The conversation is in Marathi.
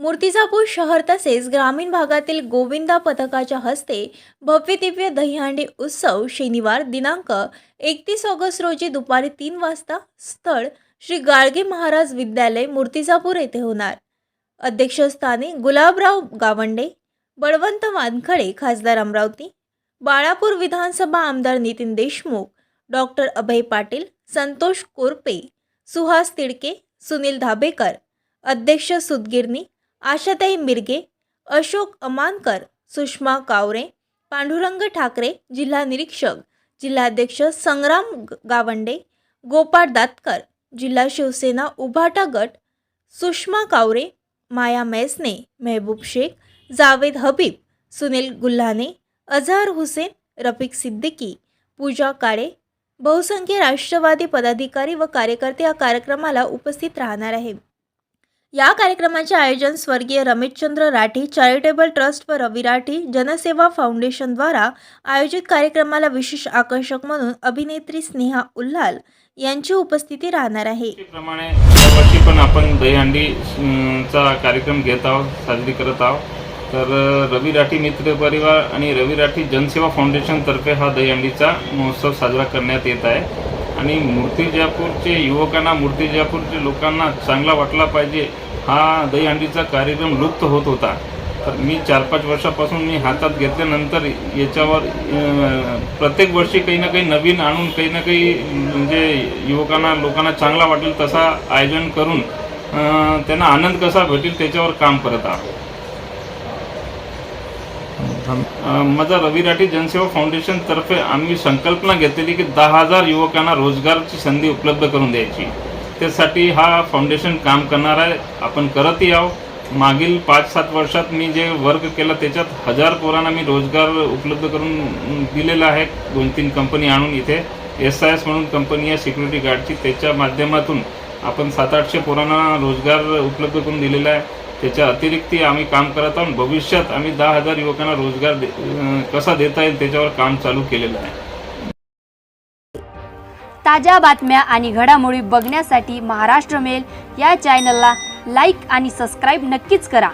मूर्तिजापूर शहर तसेच ग्रामीण भागातील गोविंदा पथकाच्या हस्ते भव्य दिव्य दहीहंडी उत्सव शनिवार दिनांक एकतीस ऑगस्ट रोजी दुपारी तीन वाजता स्थळ श्री गाडगे महाराज विद्यालय मूर्तिजापूर येथे होणार. अध्यक्षस्थानी गुलाबराव गावंडे बळवंत वानखडे खासदार अमरावती बाळापूर विधानसभा आमदार नितीन देशमुख डॉक्टर अभय पाटील संतोष कोरपे सुहास तिडके सुनील धाबेकर अध्यक्ष सुदगिरणी आशाताई मिरगे अशोक अमानकर सुषमा कावरे पांडुरंग ठाकरे जिल्हा निरीक्षक जिल्हाध्यक्ष संग्राम गावंडे गोपाळ दातकर जिल्हा शिवसेना उभाटा गट सुषमा कावरे माया मैसने मेहबूब शेख जावेद हबीब सुनील गुल्हाने अझहर हुसेन रफिक सिद्दीकी पूजा काळे बहुसंख्य राष्ट्रवादी पदाधिकारी व कार्यकर्ते या कार्यक्रमाला उपस्थित राहणार आहे या कार्यक्रमाचे आयोजन स्वर्गीय रमेशचंद्र राठी चॅरिटेबल ट्रस्ट व रवी राठी जनसेवा फाउंडेशनद्वारा आयोजित कार्यक्रमाला विशेष आकर्षक म्हणून अभिनेत्री स्नेहा उल्हाल यांची उपस्थिती राहणार आहे. प्रमाणे यावर्षी पण आपण दहीहंडी अं, चा कार्यक्रम घेत आहोत साजरी करत आहोत. तर अं, रवी राठी मित्र परिवार आणि रवी राठी जनसेवा फाउंडेशनतर्फे हा दहीहंडीचा महोत्सव साजरा करण्यात येत आहे. आणि मूर्तिजापूरचे युवकांना मूर्तिजापूरचे लोकांना चांगला वाटला पाहिजे हा दहीहंडीचा कार्यक्रम लुप्त होत होता. तर मी चार पाच वर्षापासून मी हातात घेतल्यानंतर याच्यावर प्रत्येक वर्षी काही ना काही नवीन आणून काही ना काही म्हणजे युवकांना लोकांना चांगला वाटेल तसा आयोजन करून त्यांना आनंद कसा भेटेल त्याच्यावर काम करत आहोत. माझा रवी राठी जनसेवा फाउंडेशन तर्फे आम्ही संकल्पना घेतलेली की दहा हजार युवकांना रोजगाराची संधी उपलब्ध करून द्यायची. त्यासाठी हा फाउंडेशन काम करणार आहे. आपण करतही याव मागील पाच सात वर्षात मी जे वर्क केलं त्याच्यात हजार पोरांना मी रोजगार उपलब्ध करून दिलेला आहे. दोन तीन कंपनी आणून इथे एस आय एस म्हणून कंपनी आहे सिक्युरिटी गार्डची त्याच्या माध्यमातून आपण सात आठशे पोरांना रोजगार उपलब्ध करून दिलेला आहे. त्याच्या अतिरिक्त आम्ही काम करत आहोत. भविष्यात आम्ही दहा हजार युवकांना रोजगार दे- कसा देता येईल त्याच्यावर काम चालू केलेलं आहे. ताज्या बातम्या आणि घडामोडी बघण्यासाठी महाराष्ट्र मेल या चॅनलला लाईक आणि सबस्क्राईब नक्कीच करा.